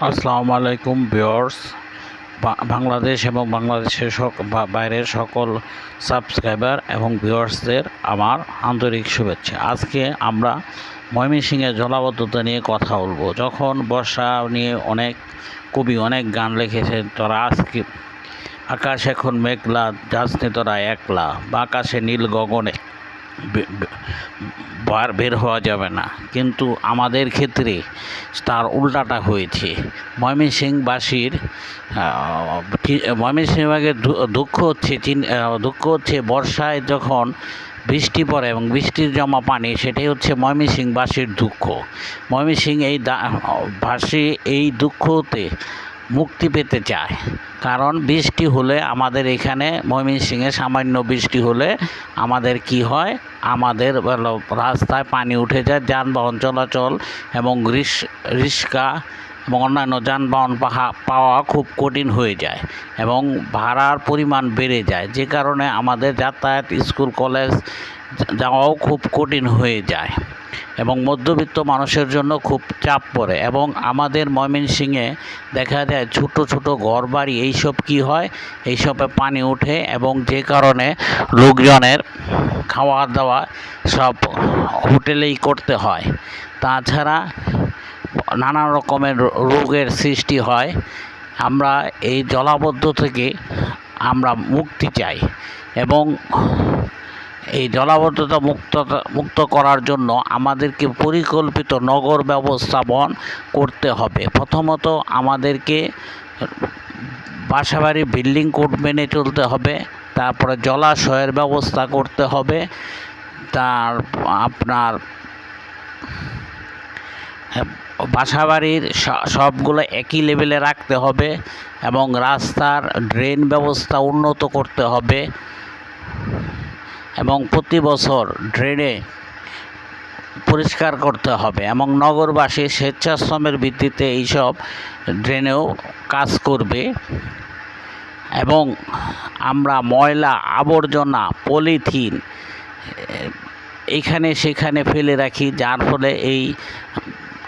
আসসালামু আলাইকুম ভিউয়ার্স। বাংলাদেশ এবং বাংলাদেশের সক- বাইরের সকল সাবস্ক্রাইবার এবং ভিউয়ার্সদের আমার আন্তরিক শুভেচ্ছা। আজকে আমরা ময়মনসিংহের জলাবদ্ধতা নিয়ে কথা বলব। যখন বর্ষা নিয়ে অনেক কবি অনেক গান লিখেছেন, তারা আজকে আকাশ এখন মেঘলা যাসনি তোরা একলা, বা আকাশে নীল গগনে। বার, বের হওয়া যাবে না। কিন্তু আমাদের ক্ষেত্রে তার উল্টাটা হয়েছে। ময়মনসিংহবাসীর ময়মনসিংহবাগের দুঃখ হচ্ছে দুঃখ হচ্ছে বর্ষায় যখন বৃষ্টি পড়ে এবং বৃষ্টির জমা পানি, সেটাই হচ্ছে ময়মনসিংহবাসীর দুঃখ। ময়মনসিংহ এই বাসী এই দুঃখ হতে মুক্তি পেতে চায়। কারণ বৃষ্টি হলে আমাদের এখানে ময়মনসিংহে সামান্য বৃষ্টি হলে আমাদের কি হয়? আমাদের রাস্তায় পানি উঠে যায়, যানবাহন চলাচল এবং রিস- রিক্সা এবং অন্যান্য যানবাহন পাওয়া খুব কঠিন হয়ে যায় এবং ভাড়ার পরিমাণ বেড়ে যায়। যে কারণে আমাদের যাতায়াত, স্কুল, কলেজ যাওয়াও খুব কঠিন হয়ে যায়। এবং মধ্যবিত্ত মানুষের জন্য খুব চাপ পড়ে এবং আমাদের ময়মনসিংহে দেখা যায় ছোট ছোট ঘরবাড়ি, এইসব কি হয়? এইসবে পানি ওঠে এবং যে কারণে লোকজনের খাওয়া দাওয়া সব হোটেলেই করতে হয়। তাছাড়া নানা রকমের রোগের সৃষ্টি হয়। আমরা এই জলাবদ্ধ থেকে আমরা মুক্তি চাই এবং এই জলাবদ্ধতা মুক্ত মুক্ত করার জন্য আমাদেরকে পরিকল্পিত নগর ব্যবস্থাপন করতে হবে। প্রথমত আমাদেরকে বাসাবাড়ি বিল্ডিং কোড মেনে চলতে হবে, তারপরে জলাশয়ের ব্যবস্থা করতে হবে, তার আপনার বাসাবাড়ির সবগুলো একই লেভেলে রাখতে হবে এবং রাস্তার ড্রেন ব্যবস্থা উন্নত করতে হবে। এবং প্রতি বছর ড্রেনে পরিষ্কার করতে হবে এবং নগরবাসী স্বেচ্ছাশ্রমের ভিত্তিতে এইসব ড্রেনেও কাজ করবে এবং আমরা ময়লা আবর্জনা, পলিথিন, এখানে সেখানে ফেলে রাখি, যার ফলে এই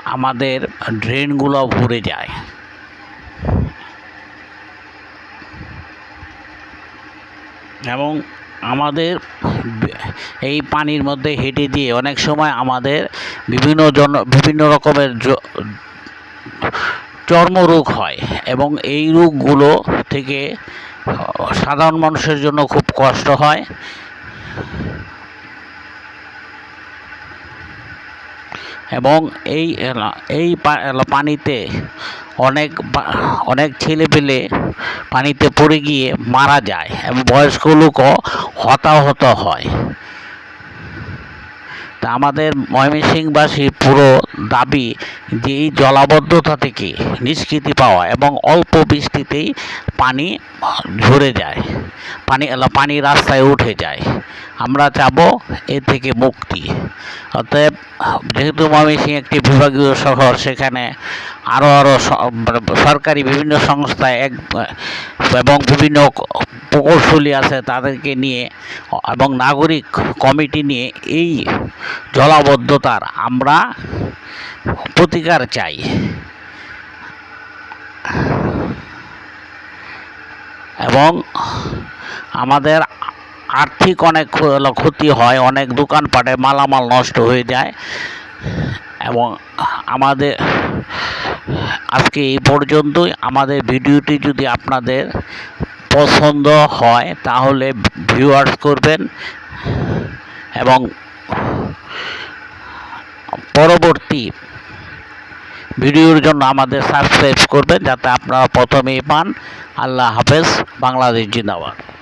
আমাদের ড্রেনগুলো ভরে যায়। এবং আমাদের এই পানির মধ্যে হেঁটে দিয়ে অনেক সময় আমাদের বিভিন্ন জন, বিভিন্ন রকমের চর্মরোগ হয় এবং এই রোগগুলো থেকে সাধারণ মানুষের জন্য খুব কষ্ট হয়। এবং এই এই পানিতে অনেক অনেক ছেলে পেলে পানিতে পড়ে গিয়ে মারা যায় এবং বয়স্ক লোকও হতাহত হয়। তা আমাদের ময়মনসিংহবাসীর পুরো দাবি যে এই জলাবদ্ধতা থেকে নিষ্কৃতি পাওয়া এবং অল্প বৃষ্টিতেই পানি ঝরে যায়, পানি পানি রাস্তায় উঠে যায়। আমরা চাবো এ থেকে মুক্তি। অতএব যেহেতু ময়মনসিংহ একটি বিভাগীয় শহর, সেখানে আরও আরও মানে সরকারি বিভিন্ন সংস্থা এক, এবং বিভিন্ন প্রকৌশলী আছে তাদেরকে নিয়ে, এবং নাগরিক কমিটি নিয়ে এই জলাবদ্ধতার আমরা প্রতিকার চাই। এবং আমাদের আর্থিক অনেক ক্ষ- ক্ষতি হয়, অনেক দোকানপাটে মালামাল নষ্ট হয়ে যায়। এবং আমাদের, আজকে এই পর্যন্তই। আমাদের ভিডিওটি যদি আপনাদের পছন্দ হয়, তাহলে ভিউয়ার্স করবেন। এবং পরবর্তী ভিডিওর জন্য আমাদের সাবস্ক্রাইব করবেন, যাতে আপনারা প্রথমেই পান। আল্লাহ হাফেজ, বাংলাদেশ জিন্দাবাদ।